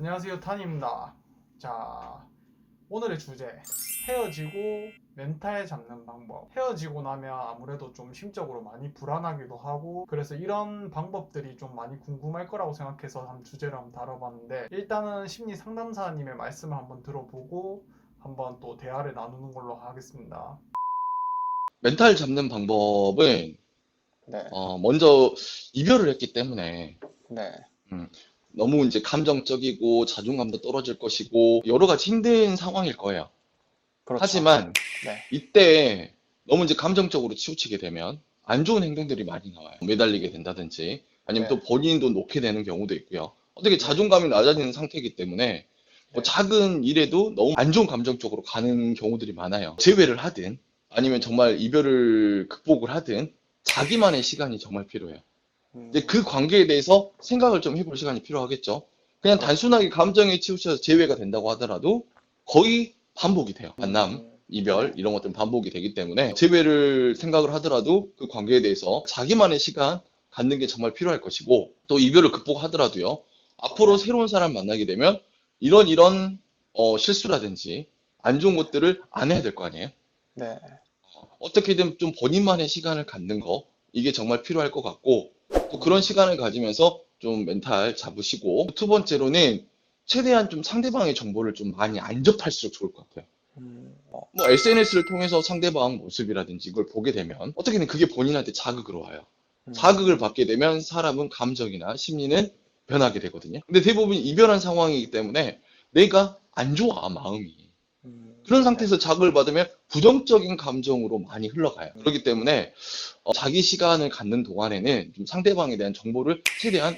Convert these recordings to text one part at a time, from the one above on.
안녕하세요 탄입니다. 자 오늘의 주제 헤어지고 멘탈 잡는 방법. 헤어지고 나면 아무래도 좀 심적으로 많이 불안하기도 하고 그래서 이런 방법들이 좀 많이 궁금할 거라고 생각해서 한 주제를 한번 다뤄봤는데 일단은 심리 상담사님의 말씀을 한번 들어보고 한번 또 대화를 나누는 걸로 하겠습니다. 멘탈 잡는 방법은 네, 어, 먼저 이별을 했기 때문에 네, 너무 이제 감정적이고 자존감도 떨어질 것이고 여러 가지 힘든 상황일 거예요. 그렇죠. 하지만 네, 이때 너무 이제 감정적으로 치우치게 되면 안 좋은 행동들이 많이 나와요. 매달리게 된다든지 아니면 네. 또 본인도 놓게 되는 경우도 있고요. 어떻게 자존감이 낮아지는 상태이기 때문에 뭐 네. 작은 일에도 너무 안 좋은 감정 쪽으로 가는 경우들이 많아요. 재회를 하든 아니면 정말 이별을 극복을 하든 자기만의 시간이 정말 필요해요. 음, 이제 그 관계에 대해서 생각을 좀 해볼 시간이 필요하겠죠. 그냥 그렇죠. 단순하게 감정에 치우쳐서 재회가 된다고 하더라도 거의 반복이 돼요. 만남, 음, 이별 이런 것들은 반복이 되기 때문에 재회를 생각을 하더라도 그 관계에 대해서 자기만의 시간 갖는 게 정말 필요할 것이고 또 이별을 극복하더라도요. 앞으로 새로운 사람 만나게 되면 이런 이런 어, 실수라든지 안 좋은 것들을 안 해야 될 거 아니에요. 네, 어떻게든 좀 본인만의 시간을 갖는 거 이게 정말 필요할 것 같고 또 그런 시간을 가지면서 좀 멘탈 잡으시고 두 번째로는 최대한 좀 상대방의 정보를 좀 많이 안 접할수록 좋을 것 같아요. 음, 어, 뭐 SNS를 통해서 상대방 모습이라든지 이걸 보게 되면 어떻게든 그게 본인한테 자극으로 와요. 음, 자극을 받게 되면 사람은 감정이나 심리는 변하게 되거든요. 근데 대부분 이별한 상황이기 때문에 내가 안 좋아 마음이 음, 그런 상태에서 자극을 받으면 부정적인 감정으로 많이 흘러가요. 그렇기 때문에 어, 자기 시간을 갖는 동안에는 좀 상대방에 대한 정보를 최대한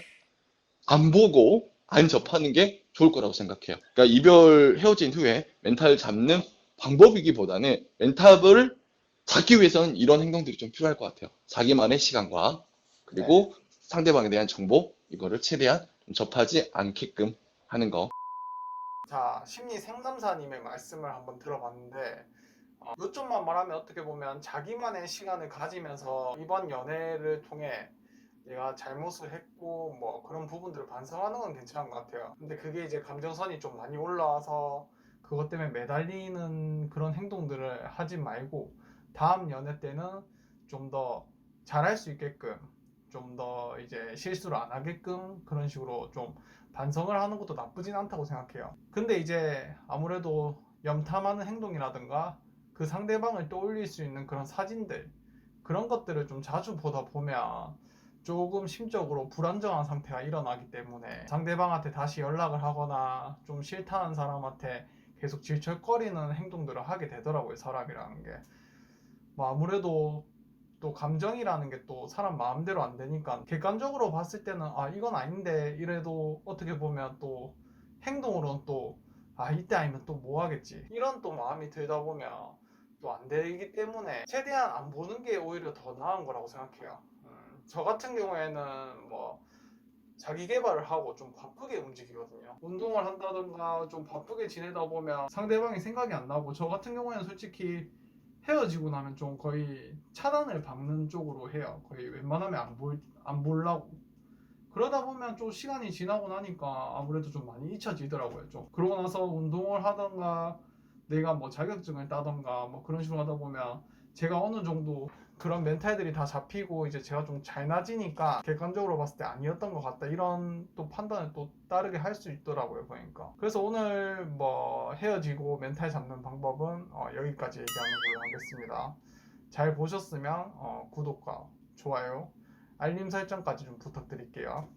안 보고 안 접하는 게 좋을 거라고 생각해요. 그러니까 이별 헤어진 후에 멘탈 잡는 방법이기보다는 멘탈을 잡기 위해서는 이런 행동들이 좀 필요할 것 같아요. 자기만의 시간과 그리고 상대방에 대한 정보 이거를 최대한 좀 접하지 않게끔 하는 거. 자, 심리 상담사님의 말씀을 한번 들어봤는데 어, 요점만 말하면 어떻게 보면 자기만의 시간을 가지면서 이번 연애를 통해 내가 잘못을 했고 뭐 그런 부분들을 반성하는 건 괜찮은 것 같아요. 근데 그게 이제 감정선이 좀 많이 올라와서 그것 때문에 매달리는 그런 행동들을 하지 말고 다음 연애 때는 좀 더 잘할 수 있게끔 좀 더 이제 실수를 안 하게끔 그런 식으로 좀 반성을 하는 것도 나쁘진 않다고 생각해요. 근데 이제 아무래도 염탐하는 행동이라든가 그 상대방을 떠올릴 수 있는 그런 사진들 그런 것들을 좀 자주 보다 보면 조금 심적으로 불안정한 상태가 일어나기 때문에 상대방한테 다시 연락을 하거나 좀 싫다는 사람한테 계속 질척거리는 행동들을 하게 되더라고요 사람이라는 게. 뭐 아무래도 또 감정이라는 게 또 사람 마음대로 안 되니까 객관적으로 봤을 때는 아 이건 아닌데 이래도 어떻게 보면 또 행동으로는 또 아 이때 아니면 또 뭐 하겠지 이런 또 마음이 들다 보면 또 안 되기 때문에 최대한 안 보는 게 오히려 더 나은 거라고 생각해요. 음, 저 같은 경우에는 뭐 자기 개발을 하고 좀 바쁘게 움직이거든요. 운동을 한다든가 좀 바쁘게 지내다 보면 상대방이 생각이 안 나고 저 같은 경우에는 솔직히 헤어지고 나면 좀 거의 차단을 박는 쪽으로 해요. 거의 웬만하면 안 볼, 안 보려고. 그러다 보면 좀 시간이 지나고 나니까 아무래도 좀 많이 잊혀지더라고요. 좀. 그러고 나서 운동을 하던가 내가 뭐 자격증을 따던가 뭐 그런 식으로 하다 보면 제가 어느 정도 그런 멘탈들이 다 잡히고 이제 제가 좀 잘 나지니까 객관적으로 봤을 때 아니었던 것 같다. 이런 또 판단을 또 따르게 할 수 있더라고요 보니까. 그래서 오늘 뭐 헤어지고 멘탈 잡는 방법은 어, 여기까지 얘기하는 걸로 하겠습니다. 잘 보셨으면 어, 구독과 좋아요 알림 설정까지 좀 부탁드릴게요